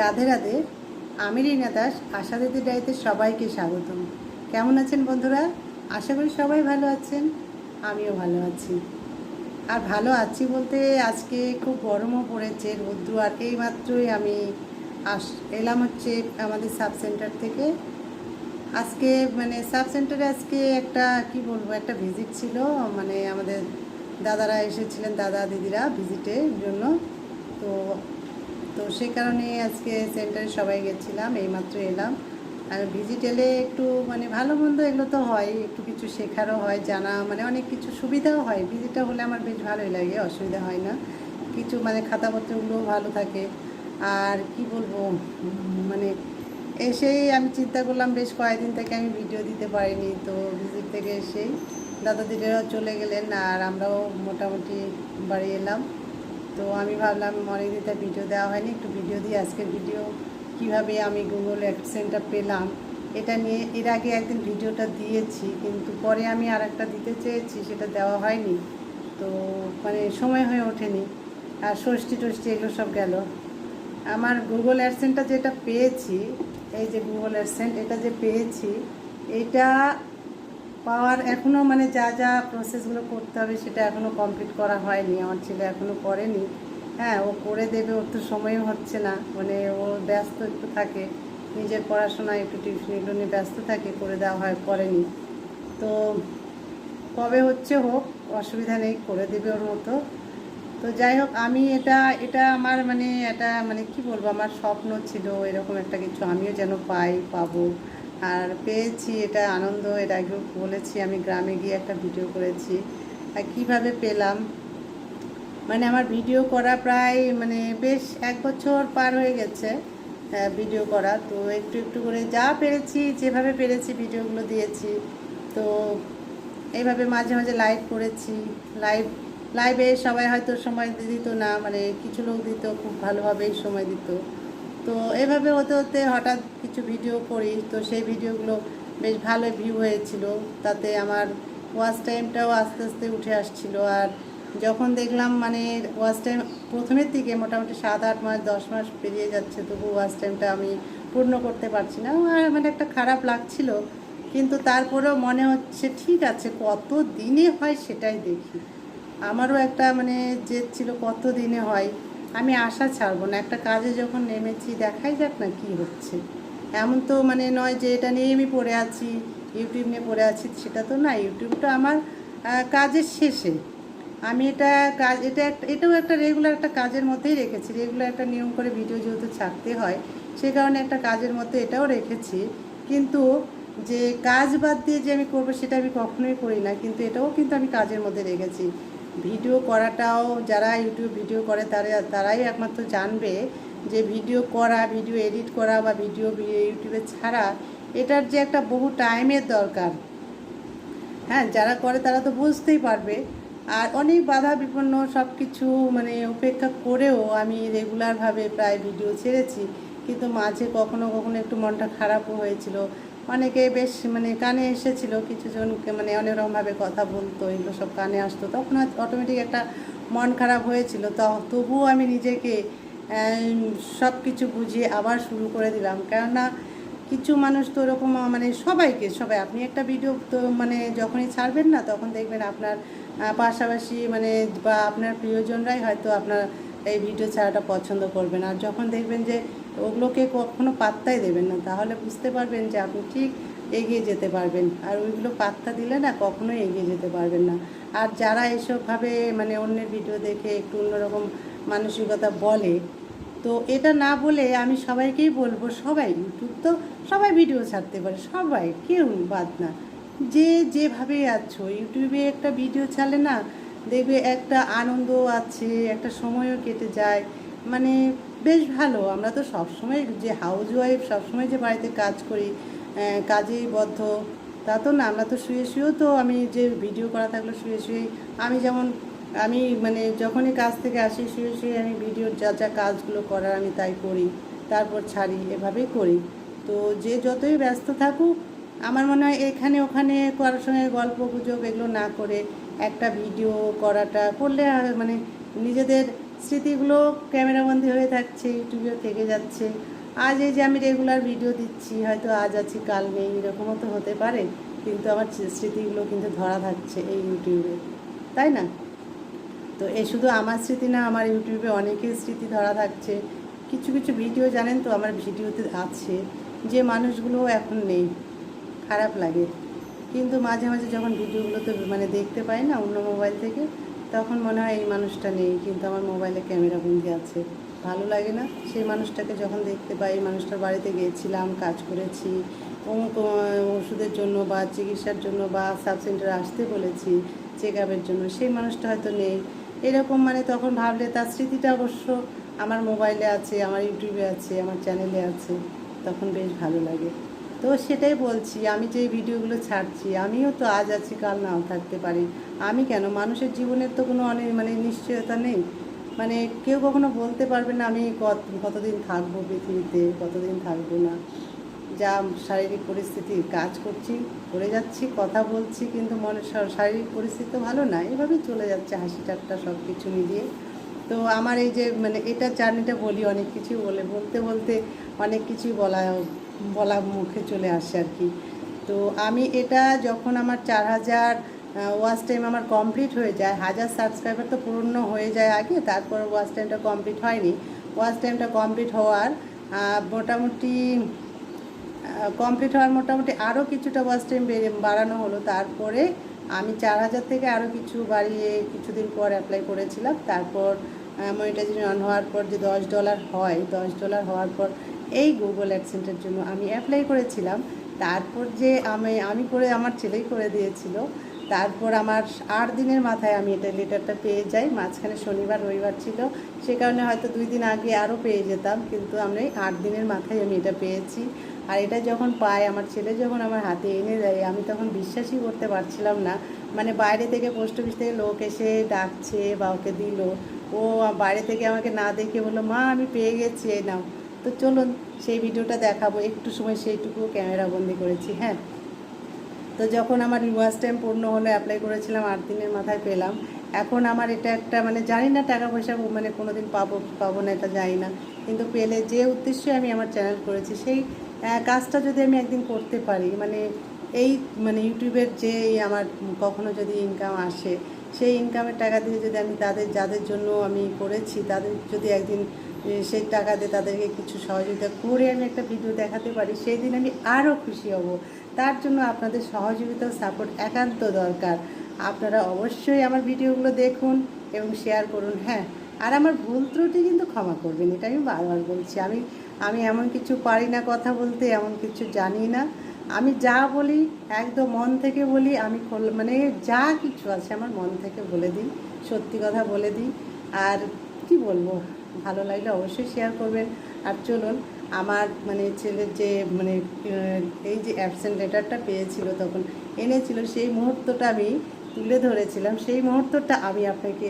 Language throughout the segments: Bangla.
রাধে রাধে, আমি রিনা দাস, আশা দিদি ডাইতে সবাইকে স্বাগতম। কেমন আছেন বন্ধুরা? আশা করি সবাই ভালো আছেন, আমিও ভালো আছি। আর ভালো আছি বলতে আজকে খুব গরমও পড়েছে, রৌদ্র আর এই মাত্রই আমি আস, এলাম হচ্ছে আমাদের সাব সেন্টার থেকে। আজকে মানে সাব সেন্টারে আজকে একটা, কি বলব, একটা ভিজিট ছিল। মানে আমাদের দাদারা এসেছিলেন, দাদা দিদিরা ভিজিটের জন্য। তো তো সেই কারণে আজকে সেন্টারে সবাই গেছিলাম, এইমাত্র এলাম। আর ভিজিট এলে একটু মানে ভালো মন্দ এগুলো তো হয়, একটু কিছু শেখারও হয়, জানা মানে অনেক কিছু সুবিধাও হয়। ভিজিটটা হলে আমার বেশ ভালোই লাগে, অসুবিধা হয় না। কিছু মানে খাতাপত্রগুলোও ভালো থাকে। আর কি বলব মানে এসেই আমি চিন্তা করলাম, বেশ কয়েকদিন থেকে আমি ভিডিও দিতে পারিনি, তো ভিজিট থেকে এসেই দাদা দিদিরাও চলে গেলেন, আর আমরাও মোটামুটি বাড়ি এলাম। তো আমি ভাবলাম অনেকদিন তার ভিডিও দেওয়া হয়নি, একটু ভিডিও দিয়ে আজকের ভিডিও কীভাবে আমি গুগল অ্যাডসেন্টটা পেলাম, এটা নিয়ে এর আগে একদিন ভিডিওটা দিয়েছি, কিন্তু পরে আমি আর একটা দিতে চেয়েছি, সেটা দেওয়া হয়নি। তো মানে সময় হয়ে ওঠেনি, আর ষষ্ঠী টষ্ঠী এগুলো সব গেল। আমার গুগল অ্যাডসেন্টটা যেটা পেয়েছি, এই যে গুগল অ্যাডসেন্ট এটা যে পেয়েছি, এটা পাওয়ার এখনও মানে যা যা প্রসেসগুলো করতে হবে সেটা এখনও কমপ্লিট করা হয়নি। আমার ছেলে এখনও করেনি। হ্যাঁ ও করে দেবে, ওর তো সময়ও হচ্ছে না। মানে ও ব্যস্ত একটু থাকে। নিজের পড়াশোনা একটু টিউশন এগুলো নিয়ে ব্যস্ত থাকে, করে দেওয়া হয়, করেনি। তো কবে হচ্ছে হোক, অসুবিধা নেই, করে দেবে ওর মতো। তো যাই হোক, আমি এটা এটা আমার মানে এটা মানে কি বলব, আমার স্বপ্ন ছিল এরকম একটা কিছু। আমিও যেন পাই, পাবো। আর পেয়েছি, এটা আনন্দ এর আগেও বলেছি, আমি গ্রামে গিয়ে একটা ভিডিও করেছি। আর কীভাবে পেলাম? মানে আমার ভিডিও করা প্রায় মানে বেশ এক বছর পার হয়ে গেছে ভিডিও করা। তো একটু একটু করে যা পেরেছি, যেভাবে পেরেছি ভিডিওগুলো দিয়েছি, তো এইভাবে মাঝে মাঝে লাইভ করেছি। লাইভ, লাইভে সবাই হয়তো সময় দিত না মানে কিছু লোক দিত, খুব ভালোভাবেই সময় দিত। তো এভাবে হতে হতে হঠাৎ কিছু ভিডিও করি, তো সেই ভিডিওগুলো বেশ ভালো ভিউ হয়েছিল। তাতে আমার ওয়াচ টাইমটাও আস্তে আস্তে উঠে আসছিল। আর যখন দেখলাম মানে ওয়াচ টাইম প্রথমের দিকে মোটামুটি সাত আট মাস, দশ মাস পেরিয়ে যাচ্ছে তবু ওয়াচ টাইমটা আমি পূর্ণ করতে পারছি না। আর মানে একটা খারাপ লাগছিল, কিন্তু তারপরেও মনে হচ্ছে, ঠিক আছে, কত দিনে হয় সেটাই দেখি। আমারও একটা মানে জেদ ছিল, কত দিনে হয়? আমি আশা ছাড়বো না। একটা কাজে যখন নেমেছি, দেখাই যাক না কি হচ্ছে। এমন তো মানে নয় যে এটা নিয়ে আমি পড়ে আছি ইউটিউব নিয়ে পড়ে আছি, সেটা তো না। ইউটিউবটা আমার কাজের শেষে। আমি এটা কাজ, এটা একটা, এটাও একটা রেগুলার একটা কাজের মধ্যেই রেখেছি। রেগুলার একটা নিয়ম করে ভিডিও যেহেতু ছাড়তে হয়, সে কারণে একটা কাজের মধ্যে এটাও রেখেছি। কিন্তু যে কাজ বাদ দিয়ে যে আমি করব, সেটা আমি কখনোই করি না। কিন্তু এটাও কিন্তু আমি কাজের মধ্যে রেখেছি। ভিডিও করাটাও, যারা ইউটিউব ভিডিও করে তারা, তারাই একমাত্র জানবে যে ভিডিও করা, ভিডিও এডিট করা বা ভিডিও ইউটিউবে ছাড়া এটার যে একটা বহু টাইমের দরকার। হ্যাঁ যারা করে তারা তো বুঝতেই পারবে। আর অনেক বাধা বিপন্ন সব কিছু মানে উপেক্ষা করেও আমি রেগুলারভাবে প্রায় ভিডিও ছেড়েছি। কিন্তু মাঝে কখনো কখনো একটু মনটা খারাপও হয়েছিল। অনেকে বেশ মানে কানে এসেছিল কিছু জনকে মানে অনেক রকমভাবে কথা বলতো, এগুলো সব কানে আসতো। তখন অটোমেটিক একটা মন খারাপ হয়েছিল। তো, তবুও আমি নিজেকে সব কিছু বুঝিয়ে আবার শুরু করে দিলাম। কেননা কিছু মানুষ তো ওরকম মানে সবাইকে, সবাই, আপনি একটা ভিডিও তো মানে যখনই ছাড়বেন না, তখন দেখবেন আপনার পাশাপাশি মানে বা আপনার প্রিয়জনরাই হয়তো আপনার এই ভিডিও ছাড়াটা পছন্দ করবেন আর যখন দেখবেন যে ওগুলোকে কখনো পাত্তাই দেবেন না। তাহলে বুঝতে পারবেন যে আপনি ঠিক এগিয়ে যেতে পারবেন। আর ওইগুলো পাত্তা দিলে না কখনোই এগিয়ে যেতে পারবেন না। আর যারা এসবভাবে মানে অন্যের ভিডিও দেখে একটু অন্যরকম মানসিকতা বলে, তো এটা না বলে আমি সবাইকেই বলব, সবাই ইউটিউব তো সবাই ভিডিও ছাড়তে পারে, সবাই, কেউ বাদ না। যে যেভাবে আছো ইউটিউবে একটা ভিডিও ছাড়লে না দেখবে একটা আনন্দ আছে, একটা সময়ও কেটে যায়। মানে বেশ ভালো, আমরা তো সবসময় যে হাউস ওয়াইফ সবসময় যে বাড়িতে কাজ করি কাজেই বদ্ধ, তা তো না, আমরা তো শুয়ে শুয়েও তো আমি যে ভিডিও করা থাকল শুয়ে শুয়েই, আমি যেমন, আমি মানে যখনই কাজ থেকে আসি শুয়ে শুয়ে আমি ভিডিওর যা যা কাজগুলো করার আমি তাই করি, তারপর ছাড়ি, এভাবেই করি। তো যে যতই ব্যস্ত থাকুক, আমার মনে হয় এখানে ওখানে কারোর সঙ্গে গল্প গুজব এগুলো না করে একটা ভিডিও করাটা করলে মানে নিজেদের স্মৃতিগুলো ক্যামেরাবন্দি হয়ে থাকছে ইউটিউবেও থেকে যাচ্ছে। আজ এই যে আমি রেগুলার ভিডিও দিচ্ছি, হয়তো আজ আছি, কাল নেই, এরকমও তো হতে পারে, কিন্তু আমার স্মৃতিগুলো কিন্তু ধরা থাকছে এই ইউটিউবে তাই না? তো এ শুধু আমার স্মৃতি না, আমার ইউটিউবে অনেকের স্মৃতি ধরা থাকছে। কিছু কিছু ভিডিও জানেন তো, আমার ভিডিওতে আছে, যে মানুষগুলো এখন নেই, খারাপ লাগে। কিন্তু মাঝে মাঝে যখন ভিডিওগুলোতে মানে দেখতে পাই না অন্য মোবাইল থেকে তখন মনে হয় এই মানুষটা নেই, কিন্তু আমার মোবাইলে ক্যামেরা বন্দি আছে। ভালো লাগে না সেই মানুষটাকে যখন দেখতে পাই, এই মানুষটার বাড়িতে গিয়েছিলাম কাজ করেছি, অমুক ওষুধের জন্য বা চিকিৎসার জন্য বা সাব সেন্টারে আসতে বলেছি চেক আপের জন্য, সেই মানুষটা হয়তো নেই। এরকম মানে তখন ভাবলে তার স্মৃতিটা অবশ্য আমার মোবাইলে আছে, আমার ইউটিউবে আছে, আমার চ্যানেলে আছে, তখন বেশ ভালো লাগে। তো সেটাই বলছি, আমি যে ভিডিওগুলো ছাড়ছি, আমিও তো আজ আছি, কাল নাও থাকতে পারি। আমি কেন? মানুষের জীবনের তো কোনো অনেক মানে নিশ্চয়তা নেই। মানে কেউ কখনো বলতে পারবে না, আমি কত, কতদিন থাকব পৃথিবীতে, কতদিন থাকব না। যা শারীরিক পরিস্থিতি, কাজ করছি, করে যাচ্ছি, কথা বলছি, কিন্তু মনের শারীরিক পরিস্থিতি তো ভালো না, এভাবেই চলে যাচ্ছে, হাসি ঠাট্টা সব কিছু মিলিয়ে। তো আমার এই যে মানে এটা জার্নিটা বলি, অনেক কিছু বলে। বলতে বলতে অনেক কিছুই বলা বলা মুখে চলে আসে আর কি। তো আমি এটা যখন আমার চার হাজার ওয়াচ টাইম আমার কমপ্লিট হয়ে যায়, হাজার সাবস্ক্রাইবার তো পূর্ণ হয়ে যায় আগে, তারপর ওয়াচ টাইমটা কমপ্লিট হয়নি। ওয়াচ টাইমটা কমপ্লিট হওয়ার মোটামুটি কমপ্লিট হওয়ার মোটামুটি আরও কিছুটা ওয়াচ টাইম বেড়ে, বাড়ানো হলো। তারপরে আমি চার হাজার থেকে আরও কিছু বাড়িয়ে কিছুদিন পর অ্যাপ্লাই করেছিলাম। তারপর মনিটাইজেশন অন হওয়ার পর যে দশ ডলার হয়, দশ ডলার হওয়ার পর এই গুগল অ্যাডসেন্টের জন্য আমি অ্যাপ্লাই করেছিলাম। তারপর যে আমি আমি করে, আমার ছেলেই করে দিয়েছিল। তারপর আমার আট দিনের মাথায় আমি এটা লেটারটা পেয়ে যাই। মাঝখানে শনিবার, রবিবার ছিল। সে কারণে হয়তো দুই দিন আগে আরও পেয়ে যেতাম। কিন্তু আমি আট দিনের মাথায় আমি এটা পেয়েছি। আর এটা যখন পাই আমার ছেলে যখন আমার হাতে এনে দেয়, আমি তখন বিশ্বাসই করতে পারছিলাম না। মানে বাইরে থেকে পোস্ট অফিস থেকে লোক এসে ডাকছে বা ওকে দিল, ও বাইরে থেকে আমাকে না দেখে বলল, মা, আমি পেয়ে গেছি, এই নাও। তো চলুন, সেই ভিডিওটা দেখাবো। একটু সময় সেইটুকু ক্যামেরা বন্দি করেছি হ্যাঁ? তো যখন আমার রিভার্স টাইম পূর্ণ হলো অ্যাপ্লাই করেছিলাম, আট দিনের মাথায় পেলাম। এখন আমার এটা একটা মানে জানি না টাকা পয়সা মানে কোনো দিন পাবো পাবো না, এটা জানি না। কিন্তু পেলে যে উদ্দেশ্যে আমি আমার চ্যানেল করেছি, সেই কাজটা যদি আমি একদিন করতে পারি মানে এই মানে ইউটিউবের যে আমার কখনো যদি ইনকাম আসে, সেই ইনকামের টাকা দিয়ে যদি আমি তাদের, যাদের জন্য আমি করেছি, তাদের যদি একদিন সেই টাকা দিয়ে তাদেরকে কিছু সহযোগিতা করে আমি একটা ভিডিও দেখাতে পারি, সেই দিন আমি আরও খুশি হব। তার জন্য আপনাদের সহযোগিতা ও সাপোর্ট একান্ত দরকার। আপনারা অবশ্যই আমার ভিডিওগুলো দেখুন এবং শেয়ার করুন হ্যাঁ। আর আমার ভুল ত্রুটি কিন্তু ক্ষমা করবেন এটা আমি বারবার বলছি। আমি আমি এমন কিছু পারি না কথা বলতে, এমন কিছু জানি না। আমি যা বলি, একদম মন থেকে বলি, আমি মানে যা কিছু আছে আমার মন থেকে বলে দিই, সত্যি কথা বলে দিই। আর কি বলব, ভালো লাগলে অবশ্যই শেয়ার করবেন। আর চলুন, আমার মানে ছেলের যে মানে এই যে অ্যাবসেন্ট লেটারটা পেয়েছিল তখন, এনেছিল, সেই মুহূর্তটা আমি তুলে ধরেছিলাম। সেই মুহূর্তটা আমি আপনাকে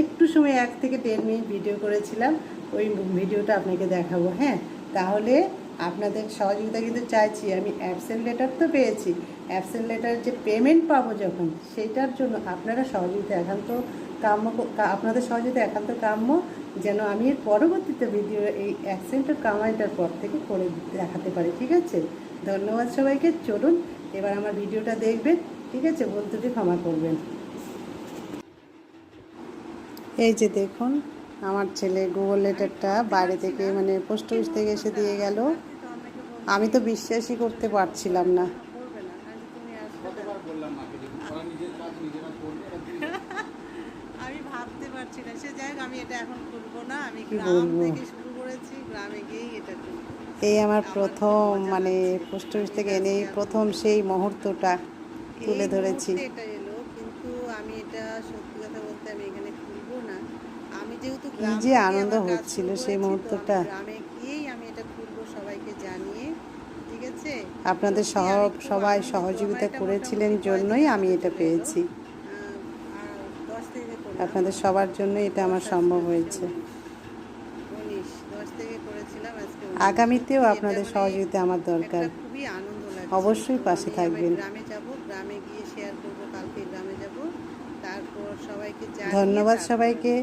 একটু সময়, এক থেকে দেড় মিনিট ভিডিও করেছিলাম। ওই ভিডিওটা আপনাকে দেখাবো হ্যাঁ? তাহলে আপনাদের সহযোগিতা কিন্তু চাইছি। আমি অ্যাবসেন্ট লেটার তো পেয়েছি। অ্যাবসেন্ট লেটার যে পেমেন্ট পাবো যখন সেইটার জন্য আপনারা সহযোগিতা একান্ত কাম্য আপনাদের সহযোগিতা একান্ত কাম্য যেন আমি এর পরবর্তীতে ভিডিও এই অ্যাক্সেন্টের কামাইটার পর থেকে করে দেখাতে পারি, ঠিক আছে? ধন্যবাদ সবাইকে, চলুন, এবার আমার ভিডিওটা দেখবেন, ঠিক আছে? বন্ধুটি ক্ষমা করবেন। এই যে দেখুন আমার ছেলে গুগল লেটারটা বাইরে থেকে মানে পোস্ট অফিস থেকে এসে দিয়ে গেল। আমি তো বিশ্বাসই করতে পারছিলাম না। আমি ভাবতে পারছি না। সে যাই হোক আমি এটা এখন করব না। আমি গ্রাম থেকে শুরু করেছি গ্রামে গিয়েই এটা এই আমার প্রথম মানে পোস্ট অফিস থেকে এনে প্রথম সেই মুহূর্তটা তুলে ধরেছি। কিন্তু আমি এটা সত্যি কথা বলতে আমি এখানে খুলবো না আমি যেহেতু কি যে আনন্দ হচ্ছিল সেই মুহূর্তটা। আমি গ্রামে গিয়েই আমি এটা খুলবো সবাইকে জানিয়ে ঠিক আছে আপনাদের সহ সবাই সহযোগিতা করেছিলেন জন্যই আমি এটা পেয়েছি। আপনাদের সবার জন্য এটা আমার সম্ভব হয়েছে। আগামীতেও আপনাদের সহযোগিতা আমার দরকার খুবই আনন্দ অবশ্যই পাশে থাকবেন। আবার গ্রামে যাব গ্রামে গিয়ে শেয়ার করব কালকে গ্রামে যাব তারপর সবাইকে জানিয়ে ধন্যবাদ সবাইকে।